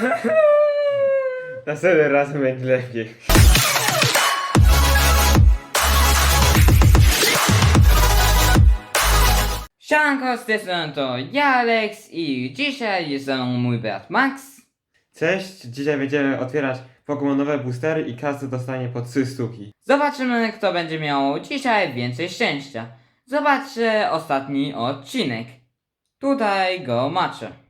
Następnym razem będzie lepiej. Siemanko, z tej strony to ja Alex i dzisiaj jest ze mną mój brat Max. Cześć, dzisiaj będziemy otwierać Pokemonowe boostery i każdy dostanie po 3 sztuki. Zobaczymy kto będzie miał dzisiaj więcej szczęścia. Zobaczcie ostatni odcinek. Tutaj go macie.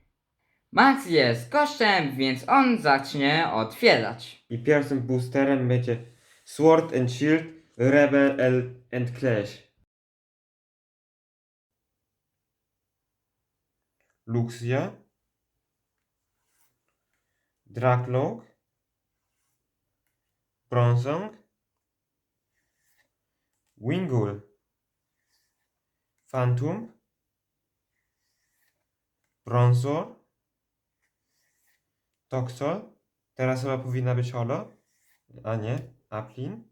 Max jest gościem, więc on zacznie otwierać. I pierwszym boosterem będzie Sword and Shield, Rebel and Clash. Luxia. Drakloak. Bronzong. Wingull. Phantom. Bronzor. Toxol. Teraz chyba powinna być holo. A nie. Aplin.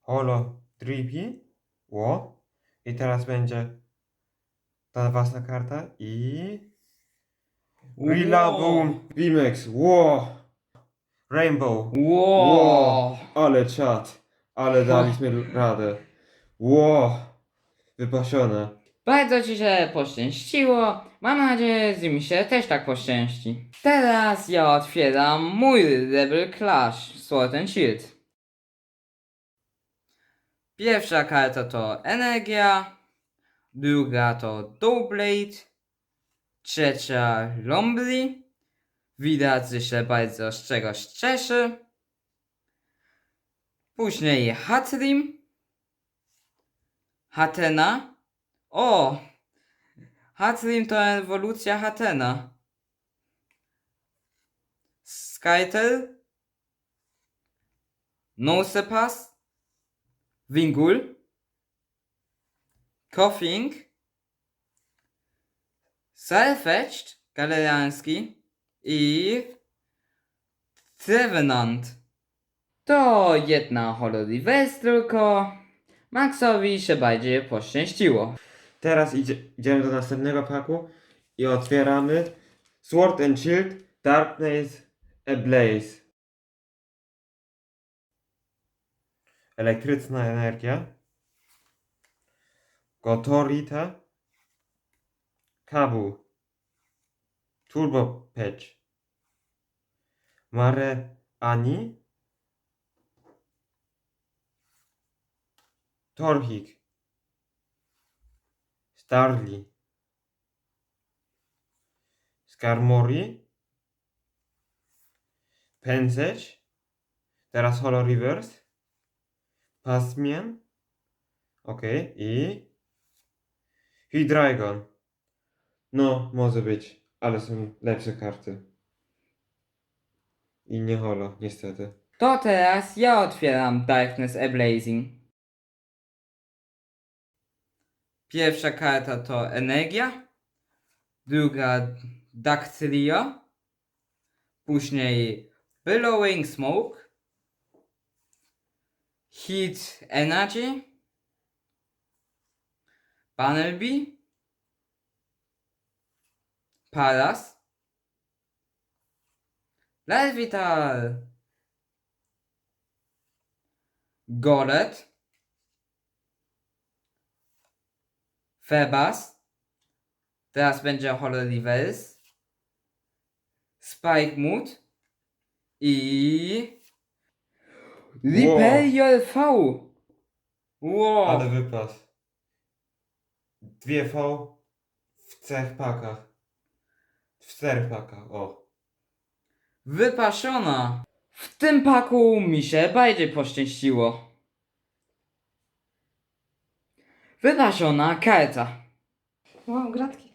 Holo Drippy. Ło. I teraz będzie ta własna karta i... Rillaboom VMAX. Ło. Rainbow. Wow. Ale czad. Ale daliśmy radę. Ło. Wypasione. Bardzo ci się poszczęściło. Mam nadzieję, że mi się też tak poszczęści. Teraz ja otwieram mój Rebel Clash Sword and Shield. Pierwsza karta to Energia, druga to Doublade, trzecia Lombly. Widać, że się bardzo z czegoś cieszy. Później Hatrim, Hatena. O! Hatrim to ewolucja Hatena. Skytel. Nosepass. Wingul. Koffing. Selfetched. Galeriański. I... Trevenant. To jedna Hololives tylko. Maxowi się bardziej poszczęściło. Teraz idzie, idziemy do następnego paku i otwieramy Sword and Shield Darkness Ablaze. Elektryczna energia. Gotorita. Kabu. Turbo Patch. Mare Ani. Torhik. Starly. Skarmory. Pędzeć. Teraz Holo Reverse. Pasmian. Ok. I... Hydreigon. No, może być. Ale są lepsze karty. I nie Holo, niestety. To teraz ja otwieram Darkness Ablazing. Pierwsza karta to Energia, druga Dactylia, później Billowing Smoke, Heat Energy, Panelby, Paras, Larvitar, Golet, Febas, teraz będzie Hololiverse, Spike Mood i Riperior V. Wow. Ale wypas. Dwie V w trzech pakach. W czterech pakach, o. Wypasiona. W tym paku mi się bardziej poszczęściło. Wypasiona karta. Wow, gratki.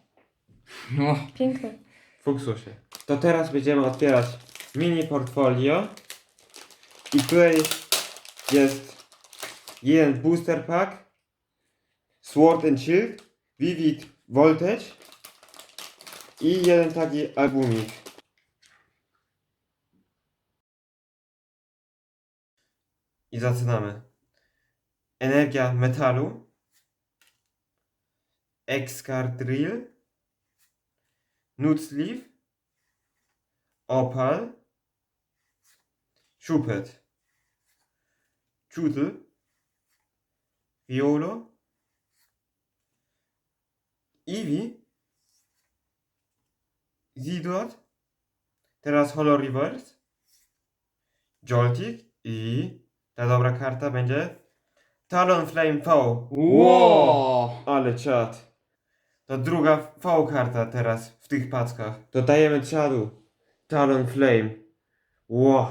No, Piękne. Fuksusie. To teraz będziemy otwierać mini portfolio. I tutaj jest jeden booster pack, Sword and Shield, Vivid Voltage i jeden taki albumik. I zaczynamy. Energia metalu, Excardrill, Nutzlief, Opal, Schupet, Czudel, Violo, Eevee, Zidot, teraz Holo Reverse, Joltik i ta dobra karta będzie Talonflame V. Wow! Ale czad. To druga V karta teraz w tych packach. Dodajemy czadu. Talonflame. Wow.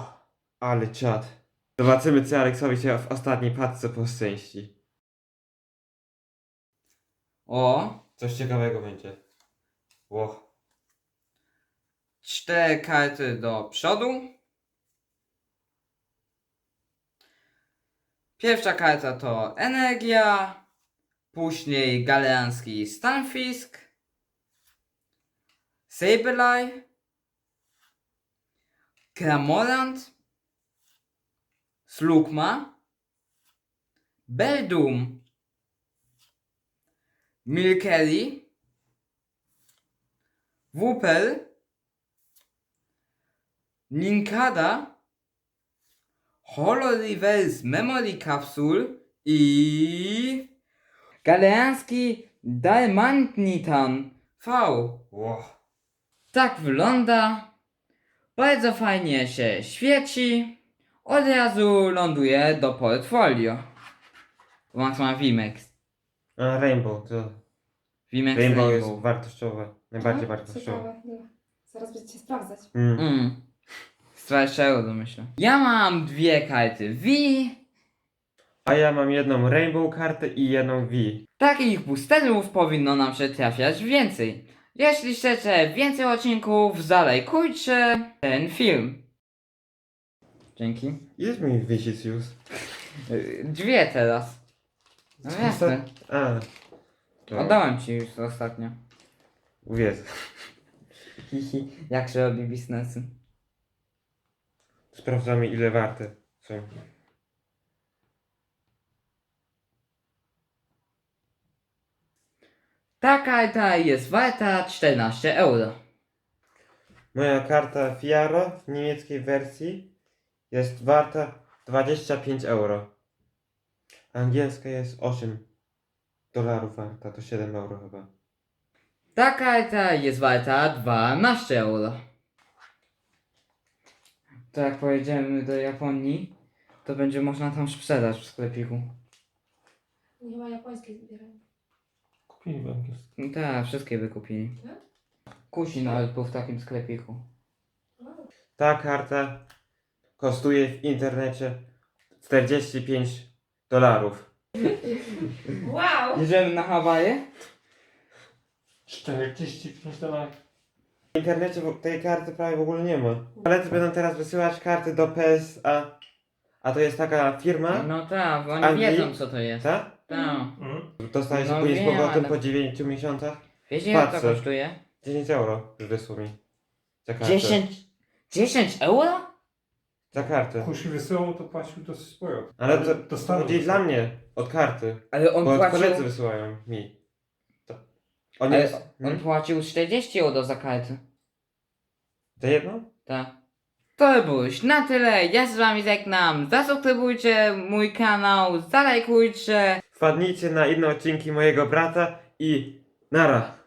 Ale czad. Zobaczymy co Aleksowi się w ostatniej paczce poszczęści. O! Coś ciekawego będzie. Wow. Cztery karty do przodu. Pierwsza karta to Energia, później Galeanski Stunfisk, Sableye, Cramorant, Slugma, Beldum, Milkery, Wupel, Ninkada, Holo Reverse Memory Capsule i Galeanski Dalmantnitan V. Wow. Tak wygląda. Bardzo fajnie się świeci. Od razu ląduje do portfolio. Max ma Vimex. A Rainbow to. Vimex Rainbow Rainbow. jest wartościowe. Najbardziej No, wartościowe. ciekawe, no. Zaraz będziecie sprawdzać. Mm. Mm. Strasznie euro myślę. Ja mam dwie karty V. A ja mam jedną Rainbow kartę i jedną V. Takich boosterów powinno nam się trafiać więcej. Jeśli chcecie więcej odcinków, zalajkujcie ten film. Dzięki. Jest mi wisic już. Y, Dwie teraz. No jasne. A. To Oddałem ci już ostatnio. Uwierz. Hihi, jak się robi biznesy. Sprawdzamy ile warte są. Ta karta jest warta 14 euro. Moja karta Fiaro w niemieckiej wersji jest warta 25 euro. Angielska jest 8 dolarów warta, to 7 euro chyba. Ta karta jest warta 12 euro. To jak pojedziemy do Japonii, to będzie można tam sprzedać w sklepiku. Nie ma japońskiej zbierają. Kupili angielskie. Tak, wszystkie wykupili. Kusi nawet był w takim sklepiku. Ta karta kosztuje w internecie 45 dolarów. Wow! Jedziemy na Hawaje? 45 dolarów. W internecie tej karty prawie w ogóle nie ma. Koledzy będą teraz wysyłać karty do PSA. A to jest taka firma, No tak, oni Anglii? wiedzą co to jest. tak? Tak. Mhm. Dostaje się No później z wiem, powrotem ale- po 9 miesiącach. Wiecie ile to Patrzę. kosztuje? 10 euro wysłał mi. Za kartę. 10... 10 euro? Za kartę. Kusi wysyłał, to płacił to swoje. Ale to dostaną chodzi dla mnie od karty. Ale on Bo płacił... koledzy wysyłają mi. To. On Ale jest. on Hmm? płacił 40 euro za kartę. Za jedną? Tak. To było już na tyle. Ja z wami żegnam. Zasubskrybujcie mój kanał, zalajkujcie. Wpadnijcie na inne odcinki mojego brata i nara.